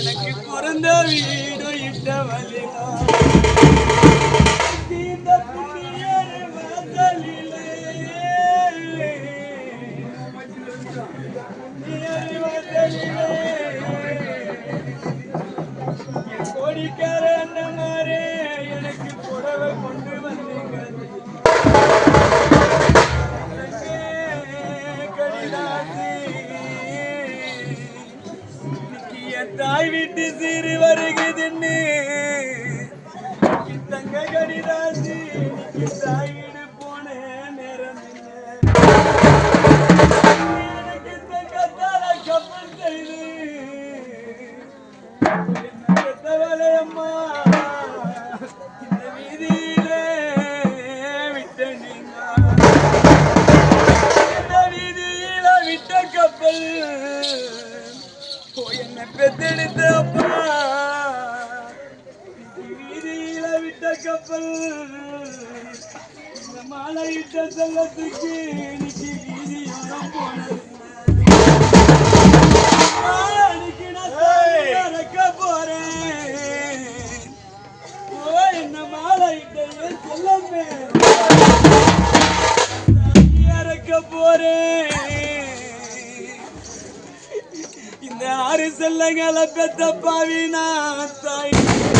எனக்கு பிறந்த வீடு இட்ட தாய் வீட்டு சீறு வருகுதுன்னு தங்க கடிதாசி தாய் வீடு போன நேரம் என்ன? எனக்கு தங்கத்தால கப்பல் செய்து. பெத்தவளே இந்த வீதியிலே விட்ட நீங்க? இந்த வீதியில விட்ட கப்பல். என்ன பெத்தெடுத்த அப்பா. வீதியில விட்ட கப்பல். இந்த மாலையிட்ட செல்லத்துக்கு இன்னைக்கு வீதியோரம் போனது. போறேன். ஆறு செல்லங்களை பெத்த பாவினா தாய்.